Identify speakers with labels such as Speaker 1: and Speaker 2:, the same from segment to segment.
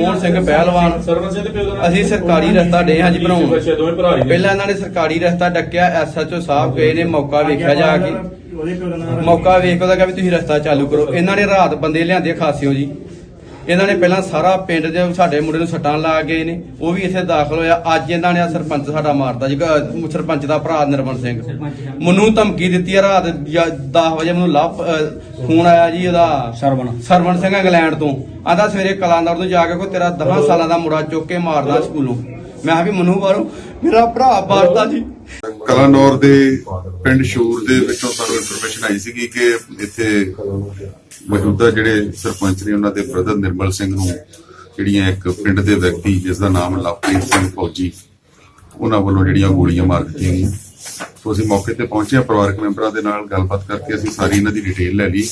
Speaker 1: ਮੋਹਨ ਸਿੰਘ ਪਹਿਲਵਾਨ।
Speaker 2: ਸਰਵਨ ਸਿੰਘ ਦੇ ਪਿਓ ਦਾ ਨਾਮ
Speaker 1: ਅਸੀਂ ਸਰਕਾਰੀ ਰਸਤਾ ਡੇ ਹਾਂ ਜੀ ਬਣਾਉਣ।
Speaker 2: ਅੱਛਾ ਦੋਵੇਂ ਭਰਾ ਹੀ ਨੇ
Speaker 1: ਪਹਿਲਾਂ ਇਹਨਾਂ ਨੇ ਸਰਕਾਰੀ ਰਸਤਾ ਡੱਕਿਆ ਐਸਐਚਓ ਸਾਹਿਬ ਗਏ ਨੇ, ਮੌਕਾ ਵੇਖਿਆ ਜਾ ਕੇ।
Speaker 3: ਉਹਦੇ ਪਿਓ ਦਾ ਨਾਮ
Speaker 1: ਮੌਕਾ ਵੇਖ ਉਹਦਾ ਕਿ ਵੀ ਤੁਸੀਂ ਰਸਤਾ ਚਾਲੂ ਕਰੋ। ਇਹਨਾਂ ਨੇ ਰਾਤ ਬੰਦੇ ਲਿਆਂਦੇ ਖਾਸਿਓ ਜੀ। ਇਹਨਾਂ ਨੇ ਪਹਿਲਾਂ ਸਾਰਾ ਪਿੰਡ ਦੇ ਸਾਡੇ ਮੁੰਡੇ ਨੂੰ ਸੱਟਾਂ ਲਾ ਗਏ ਨੇ ਉਹ ਵੀ ਇੱਥੇ ਦਾਖਲ ਹੋਇਆ। ਅੱਜ ਇਹਨਾਂ ਨੇ ਆਹ ਸਰਪੰਚ ਸਾਡਾ ਮਾਰਦਾ ਜੀ ਅਹ ਸਰਪੰਚ ਦਾ ਭਰਾ ਨਿਰਮਲ ਸਿੰਘ। ਮੈਨੂੰ ਧਮਕੀ ਦਿੱਤੀ ਆ ਰਾਤ 10 ਵਜੇ ਮੈਨੂੰ ਲੱਭ ਫੋਨ ਆਇਆ ਜੀ ਉਹਦਾ।
Speaker 4: ਸਰਵਣ।
Speaker 1: ਸਰਵਣ ਸਿੰਘ ਇੰਗਲੈਂਡ ਤੋਂ। ਆਂਦਾ ਸਵੇਰੇ ਕਲਾਨੌਰ ਨੂੰ ਜਾ ਕੇ ਕੋ ਤੇਰਾ 10 ਸਾਲਾਂ ਦਾ ਮੁੰਡਾ ਚੁੱਕ ਕੇ ਮਾਰਦਾ ਸਕੂਲੋਂ। ਮੈਂ ਕਿਹਾ ਵੀ ਮਨੂ ਬਾਰੋ ਮੇਰਾ ਭਰਾ ਮਾਰਦਾ ਜੀ।
Speaker 5: ਕਲਾਨੌਰ ਦੇ ਪਿੰਡ ਸ਼ੂਰ ਦੇ ਵਿੱਚੋਂ ਸਾਨੂੰ ਇਨਫੋਰਮੇਸ਼ਨ ਆਈ ਸੀਗੀ ਕਿ ਇੱਥੇ ਮੌਜੂਦਾ ਜਿਹੜੇ ਸਰਪੰਚ ਨੇ ਉਹਨਾਂ ਦੇ ਬ੍ਰਦਰ ਨਿਰਮਲ ਸਿੰਘ ਨੂੰ, ਜਿਹੜੀਆਂ ਇੱਕ ਪਿੰਡ ਦੇ ਵਿਅਕਤੀ ਜਿਸ ਦਾ ਨਾਮ ਲਵਪ੍ਰੀਤ ਸਿੰਘ ਫੌਜੀ, ਉਹਨਾਂ ਵੱਲੋਂ ਜਿਹੜੀਆਂ ਗੋਲੀਆਂ ਮਾਰ ਦਿੱਤੀਆਂ ਗਈਆਂ। ਸੋ ਅਸੀਂ ਮੌਕੇ ਤੇ ਪਹੁੰਚੇ ਹਾਂ, ਪਰਿਵਾਰਕ ਮੈਂਬਰਾਂ ਦੇ ਨਾਲ ਗੱਲਬਾਤ ਕਰਕੇ ਅਸੀਂ ਸਾਰੀ ਇਹਨਾਂ ਦੀ ਡਿਟੇਲ ਲੈ ਲਈ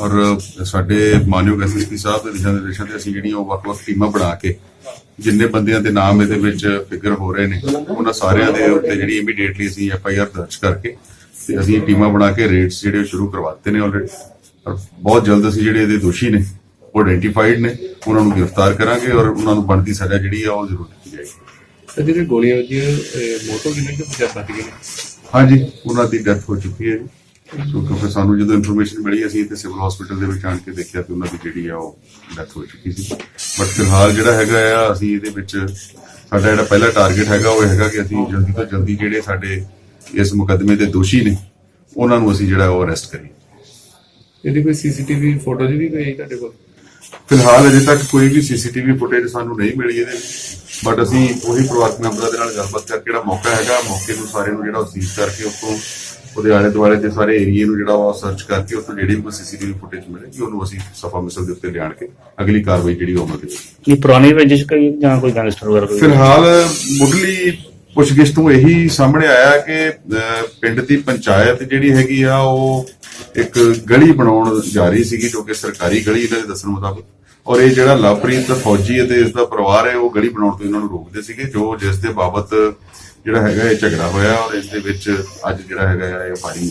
Speaker 5: ਔਰ ਸਾਡੇ ਮਾਨਯੋਗ ਐਸਐਸਪੀ ਸਾਹਿਬ ਦੇ ਦਿਸ਼ਾ ਨਿਰਦੇਸ਼ਾਂ ਤੇ ਅਸੀਂ ਜਿਹੜੀਆਂ ਉਹ ਵੱਖ-ਵੱਖ ਟੀਮਾਂ ਬਣਾ ਕੇ ਜਿੰਨੇ ਬੰਦਿਆਂ ਦੇ ਨਾਮ ਇਹਦੇ ਵਿੱਚ ਫਿਗਰ ਹੋ ਰਹੇ ਨੇ, ਉਹਨਾਂ ਸਾਰਿਆਂ ਦੇ ਉੱਤੇ ਜਿਹੜੀ ਇਮੀਡੀਏਟਲੀ ਅਸੀਂ ਐਫ ਆਈ ਆਰ ਦਰਜ ਕਰਕੇ ਤੇ ਅਸੀਂ ਟੀਮਾਂ ਬਣਾ ਕੇ ਰੇਟਸ ਜਿਹੜੇ ਸ਼ੁਰੂ ਕਰਵਾ ਦਿੱਤੇ ਨੇ ਆਲਰੇਡੀ ਔਰ ਬਹੁਤ ਜਲਦ ਅਸੀਂ ਜਿਹੜੇ ਇਹਦੇ ਦੋਸ਼ੀ ਨੇ ਉਹ ਆਇਡੈਂਟੀਫਾਈਡ ਨੇ ਉਹਨਾਂ ਨੂੰ ਗ੍ਰਿਫਤਾਰ ਕਰਾਂਗੇ ਔਰ ਉਹਨਾਂ ਨੂੰ ਬਣਦੀ ਸਜ਼ਾ ਜਿਹੜੀ ਆ ਉਹ ਜ਼ਰੂਰ ਦਿੱਤੀ ਜਾਏਗੀ।
Speaker 6: ਜਿਹੜੇ ਗੋਲੀਆਂ ਵੱਜੀਆਂ ਮੋਟੋ ਕਿੰਨੇ ਕਿ ਬਚ ਗਏ
Speaker 5: ਹਾਂਜੀ ਉਹਨਾਂ ਦੀ ਡੈਥ ਹੋ ਚੁੱਕੀ ਹੈ ਜੀ। ਸੋ ਕਿਉਂਕਿ ਸਾਨੂੰ ਜਦੋਂ ਇਨਫੋਰਮੇਸ਼ਨ ਮਿਲੀ ਅਸੀਂ ਇੱਥੇ ਸਿਵਲ ਹਸਪੀਟਲ ਦੇ ਵਿੱਚ ਆਣ ਕੇ ਦੇਖਿਆ ਤੇ ਉਹਨਾਂ ਦੀ ਜਿਹੜੀ ਆ ਉਹ ਡੈਥ ਹੋ ਚੁੱਕੀ ਸੀ। ਬਟ ਫਿਲਹਾਲ ਜਿਹੜਾ ਹੈਗਾ ਆ ਅਸੀਂ ਇਹਦੇ ਵਿੱਚ ਸਾਡਾ ਜਿਹੜਾ ਪਹਿਲਾ ਟਾਰਗੇਟ ਹੈਗਾ ਉਹ ਹੈਗਾ ਕਿ ਅਸੀਂ ਜਲਦੀ ਤੋਂ ਜਲਦੀ ਜਿਹੜੇ ਸਾਡੇ ਇਸ ਮੁਕੱਦਮੇ ਦੇ ਦੋਸ਼ੀ ਨੇ ਉਹਨਾਂ ਨੂੰ ਅਸੀਂ ਜਿਹੜਾ ਉਹ ਅਰੈਸਟ ਕਰੀਏ।
Speaker 6: ਇਹਦੀ ਕੋਈ ਸੀਸੀਟੀਵੀ ਫੋਟੋਜ਼ ਵੀ ਗਈ ਤੁਹਾਡੇ ਕੋਲ?
Speaker 5: ਫਿਲਹਾਲ ਅਜੇ ਤੱਕ ਕੋਈ ਵੀ ਸੀਸੀਟੀਵੀ ਫੁਟੇਜ ਸਾਨੂੰ ਨਹੀਂ ਮਿਲੀ ਇਹਦੇ ਬਟ ਅਸੀਂ ਉਹੀ ਪਰਿਵਾਰਕ ਮੈਂਬਰਾਂ ਦੇ ਨਾਲ ਗੱਲਬਾਤ ਕਰਕੇ ਜਿਹੜਾ ਮੌਕਾ ਹੈਗਾ ਮੌਕੇ ਨੂੰ ਸਾਰੇ ਨੂੰ ਜਿਹੜਾ ਸੀਜ਼ ਕਰਕੇ ਉੱਥੋਂ ਉਹਦੇ ਆਲੇ ਦੁਆਲੇ ਦੇ ਸਾਰੇ ਏਰੀਏ ਨੂੰ ਜਿਹੜਾ ਉਹ ਸਰਚ ਕਰਕੇ ਉੱਥੋਂ ਜਿਹੜੀ ਵੀ ਕੋਈ ਸੀਸੀਟੀਵੀ ਫੁਟੇਜ ਮਿਲੇਗੀ ਉਹਨੂੰ ਅਸੀਂ ਸਫਾ ਮਿਸਲ ਦੇ ਉੱਤੇ ਲਿਆਣ ਕੇ ਅਗਲੀ ਕਾਰਵਾਈ ਜਿਹੜੀ ਉਹ ਅਮਲ ਵਿੱਚ
Speaker 4: ਕੀ ਪੁਰਾਣੀ ਰੰਜਿਸ਼ ਕੋਈ ਜਾਂ ਕੋਈ ਗੈਂਗਸਟਰ ਵਗੈਰਾ ਕੋਈ?
Speaker 5: ਫਿਲਹਾਲ ਮੁੱਢਲੀ ਪੁੱਛਗਿੱਛ ਤੋਂ ਇਹੀ ਸਾਹਮਣੇ ਆਇਆ ਕਿ ਪਿੰਡ ਦੀ ਪੰਚਾਇਤ ਜਿਹੜੀ ਹੈਗੀ ਆ, ਉਹ ਇੱਕ ਗਲੀ ਬਣਾਉਣ ਜਾ ਰਹੀ ਸੀਗੀ, ਜੋ ਕਿ ਸਰਕਾਰੀ ਗਲੀ ਇਹਨਾਂ ਦੇ ਦੱਸਣ ਮੁਤਾਬਕ। ਔਰ ਇਹ ਜਿਹੜਾ ਲਵਪ੍ਰੀਤ ਫੌਜੀ ਅਤੇ ਇਸ ਦਾ ਪਰਿਵਾਰ ਹੈ, ਉਹ ਗਲੀ ਬਣਾਉਣ ਤੋਂ ਇਹਨਾਂ ਨੂੰ ਰੋਕਦੇ ਸੀਗੇ, ਜੋ ਜਿਸ ਦੇ ਬਾਬਤ ਜਿਹੜਾ ਹੈਗਾ ਇਹ ਝਗੜਾ ਹੋਇਆ ਔਰ ਇਸ ਦੇ ਵਿੱਚ ਅੱਜ ਜਿਹੜਾ ਹੈਗਾ ਆ ਇਹ ਫਾਇਰਿੰਗ